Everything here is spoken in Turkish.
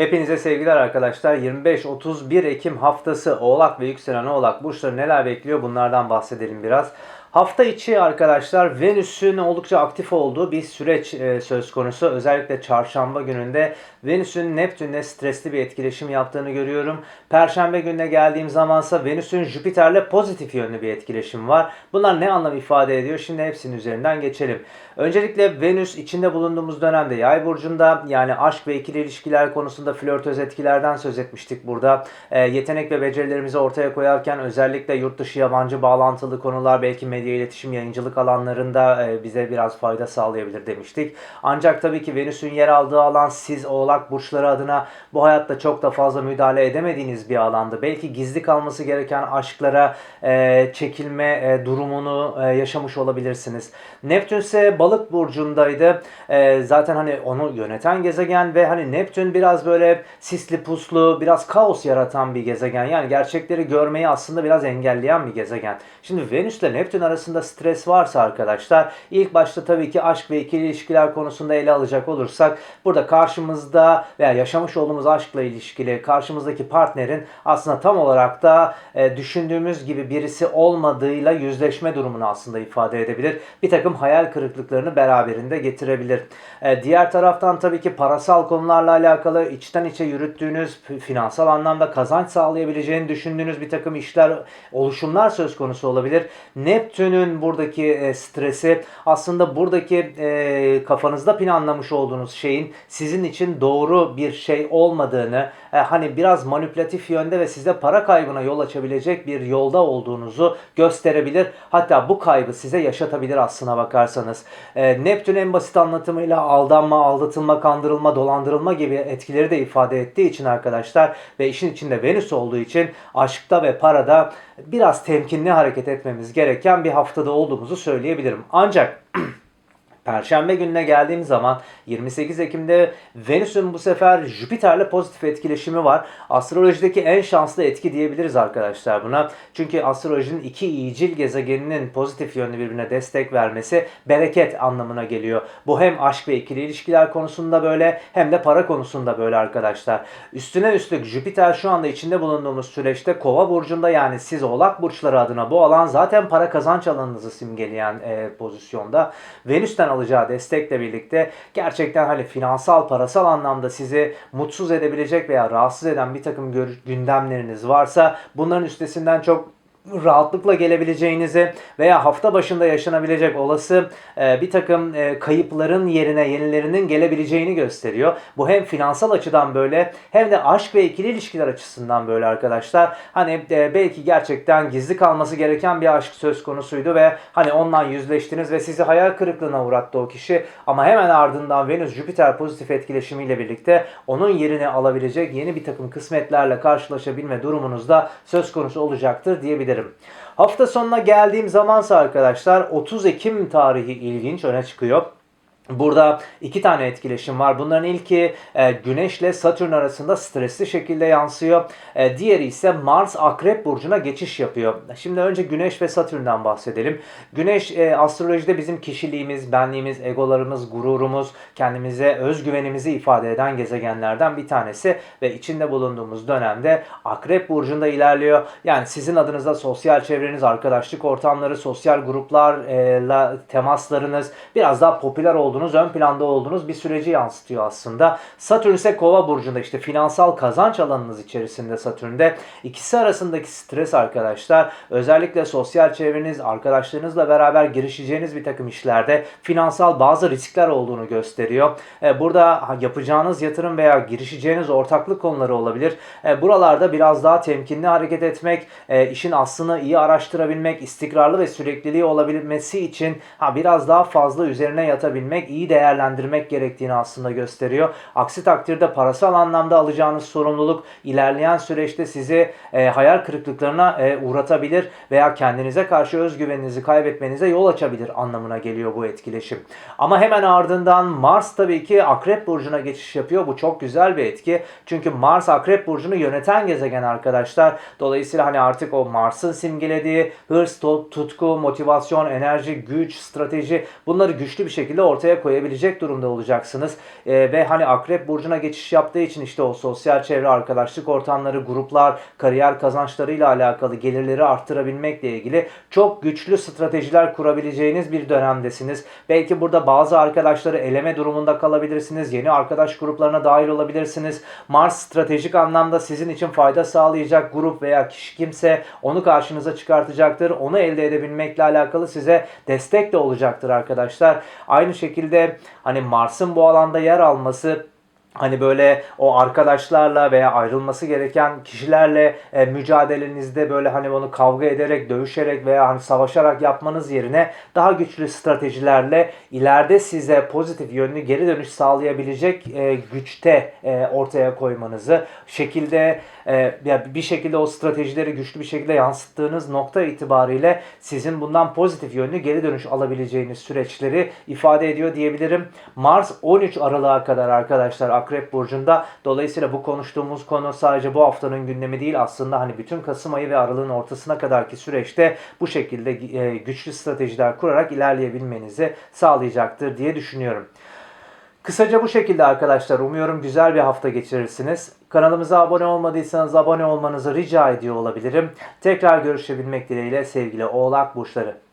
Hepinize sevgiler arkadaşlar. 25-31 Ekim haftası Oğlak ve Yükselen Oğlak burçları neler bekliyor bunlardan bahsedelim biraz. Hafta içi arkadaşlar Venüs'ün oldukça aktif olduğu bir süreç e, söz konusu. Özellikle çarşamba gününde Venüs'ün Neptün'le stresli bir etkileşim yaptığını görüyorum. Perşembe gününe geldiğim zamansa Venüs'ün Jüpiter'le pozitif yönlü bir etkileşim var. Bunlar ne anlam ifade ediyor? Şimdi hepsinin üzerinden geçelim. Öncelikle Venüs içinde bulunduğumuz dönemde Yay burcunda yani aşk ve ikili ilişkiler konusunda flörtöz etkilerden söz etmiştik burada. E, yetenek ve becerilerimizi ortaya koyarken özellikle yurt dışı yabancı bağlantılı konular belki medya iletişim yayıncılık alanlarında e, bize biraz fayda sağlayabilir demiştik. Ancak tabii ki Venüs'ün yer aldığı alan siz oğlak burçları adına bu hayatta çok da fazla müdahale edemediğiniz bir alandı. Belki gizli kalması gereken aşklara e, çekilme e, durumunu yaşamış olabilirsiniz. Neptün ise balık burcundaydı. Zaten hani onu yöneten gezegen ve hani Neptün biraz böyle sisli puslu, biraz kaos yaratan bir gezegen. Yani gerçekleri görmeyi aslında biraz engelleyen bir gezegen. Şimdi Venüs ile Neptün arasında stres varsa arkadaşlar ilk başta tabii ki aşk ve ikili ilişkiler konusunda ele alacak olursak burada karşımızda veya yaşamış olduğumuz aşkla ilişkili karşımızdaki partnerin aslında tam olarak da e, düşündüğümüz gibi birisi olmadığıyla yüzleşme durumunu aslında ifade edebilir. Bir takım hayal kırıklıklarını beraberinde getirebilir. E, diğer taraftan tabii ki parasal konularla alakalı içten içe yürüttüğünüz finansal anlamda kazanç sağlayabileceğini düşündüğünüz bir takım işler, oluşumlar söz konusu olabilir. Neptün'ün buradaki e, stresi aslında buradaki e, kafanızda planlamış olduğunuz şeyin sizin için doğru bir şey olmadığını, e, hani biraz manipülatif yönde ve size para kaybına yol açabilecek bir yolda olduğunuzu gösterebilir. Hatta bu kaybı size yaşatabilir aslına bakarsanız. E, Neptün en basit anlatımıyla aldanma, aldatılma, kandırılma, dolandırılma gibi etkileri de ifade ettiği için arkadaşlar ve işin içinde Venüs olduğu için aşkta ve parada biraz temkinli hareket etmemiz gereken bir haftada olduğumuzu söyleyebilirim. Ancak Perşembe gününe geldiğim zaman 28 Ekim'de Venüs'ün bu sefer Jüpiter'le pozitif etkileşimi var. Astrolojideki en şanslı etki diyebiliriz arkadaşlar buna. Çünkü astrolojinin iki iyicil gezegeninin pozitif yönlü birbirine destek vermesi bereket anlamına geliyor. Bu hem aşk ve ikili ilişkiler konusunda böyle hem de para konusunda böyle arkadaşlar. Üstüne üstlük Jüpiter şu anda içinde bulunduğumuz süreçte Kova burcunda yani siz Oğlak burçları adına bu alan zaten para kazanç alanınızı simgeleyen e, pozisyonda. Venüs'ten alacağı destekle birlikte gerçekten hani finansal, parasal anlamda sizi mutsuz edebilecek veya rahatsız eden bir takım gündemleriniz varsa bunların üstesinden çok rahatlıkla gelebileceğinizi veya hafta başında yaşanabilecek olası e, bir takım e, kayıpların yerine yenilerinin gelebileceğini gösteriyor. Bu hem finansal açıdan böyle hem de aşk ve ikili ilişkiler açısından böyle arkadaşlar. Hani e, belki gerçekten gizli kalması gereken bir aşk söz konusuydu ve hani ondan yüzleştiniz ve sizi hayal kırıklığına uğrattı o kişi. Ama hemen ardından Venüs Jüpiter pozitif etkileşimiyle birlikte onun yerini alabilecek yeni bir takım kısmetlerle karşılaşabilme durumunuzda söz konusu olacaktır diyebilirim ederim. Hafta sonuna geldiğim zamansa arkadaşlar 30 Ekim tarihi ilginç öne çıkıyor. Burada iki tane etkileşim var. Bunların ilki e, Güneş ile Satürn arasında stresli şekilde yansıyor. E, diğeri ise Mars Akrep Burcu'na geçiş yapıyor. Şimdi önce Güneş ve Satürn'den bahsedelim. Güneş e, astrolojide bizim kişiliğimiz, benliğimiz, egolarımız, gururumuz, kendimize özgüvenimizi ifade eden gezegenlerden bir tanesi. Ve içinde bulunduğumuz dönemde Akrep Burcu'nda ilerliyor. Yani sizin adınıza sosyal çevreniz, arkadaşlık ortamları, sosyal gruplarla temaslarınız biraz daha popüler olduğunu olduğunuz, ön planda olduğunuz bir süreci yansıtıyor aslında. Satürn ise kova burcunda işte finansal kazanç alanınız içerisinde Satürn'de. ikisi arasındaki stres arkadaşlar özellikle sosyal çevreniz, arkadaşlarınızla beraber girişeceğiniz bir takım işlerde finansal bazı riskler olduğunu gösteriyor. E, burada yapacağınız yatırım veya girişeceğiniz ortaklık konuları olabilir. E, buralarda biraz daha temkinli hareket etmek, e, işin aslını iyi araştırabilmek, istikrarlı ve sürekliliği olabilmesi için ha biraz daha fazla üzerine yatabilmek iyi değerlendirmek gerektiğini aslında gösteriyor. Aksi takdirde parasal anlamda alacağınız sorumluluk ilerleyen süreçte sizi e, hayal kırıklıklarına e, uğratabilir veya kendinize karşı özgüveninizi kaybetmenize yol açabilir anlamına geliyor bu etkileşim. Ama hemen ardından Mars tabii ki Akrep Burcu'na geçiş yapıyor. Bu çok güzel bir etki. Çünkü Mars Akrep Burcu'nu yöneten gezegen arkadaşlar. Dolayısıyla hani artık o Mars'ın simgelediği hırs, tutku, motivasyon, enerji, güç, strateji bunları güçlü bir şekilde ortaya ortaya koyabilecek durumda olacaksınız. E, ve hani Akrep Burcu'na geçiş yaptığı için işte o sosyal çevre, arkadaşlık ortamları, gruplar, kariyer kazançlarıyla alakalı gelirleri arttırabilmekle ilgili çok güçlü stratejiler kurabileceğiniz bir dönemdesiniz. Belki burada bazı arkadaşları eleme durumunda kalabilirsiniz. Yeni arkadaş gruplarına dahil olabilirsiniz. Mars stratejik anlamda sizin için fayda sağlayacak grup veya kişi kimse onu karşınıza çıkartacaktır. Onu elde edebilmekle alakalı size destek de olacaktır arkadaşlar. Aynı şekilde hani Mars'ın bu alanda yer alması Hani böyle o arkadaşlarla veya ayrılması gereken kişilerle e, mücadelenizde böyle hani onu kavga ederek, dövüşerek veya hani savaşarak yapmanız yerine daha güçlü stratejilerle ileride size pozitif yönlü geri dönüş sağlayabilecek e, güçte e, ortaya koymanızı şekilde e, bir şekilde o stratejileri güçlü bir şekilde yansıttığınız nokta itibariyle sizin bundan pozitif yönlü geri dönüş alabileceğiniz süreçleri ifade ediyor diyebilirim. Mars 13 Aralık'a kadar arkadaşlar Akrep Burcu'nda. Dolayısıyla bu konuştuğumuz konu sadece bu haftanın gündemi değil. Aslında hani bütün Kasım ayı ve Aralık'ın ortasına kadarki süreçte bu şekilde e, güçlü stratejiler kurarak ilerleyebilmenizi sağlayacaktır diye düşünüyorum. Kısaca bu şekilde arkadaşlar. Umuyorum güzel bir hafta geçirirsiniz. Kanalımıza abone olmadıysanız abone olmanızı rica ediyor olabilirim. Tekrar görüşebilmek dileğiyle sevgili Oğlak Burçları.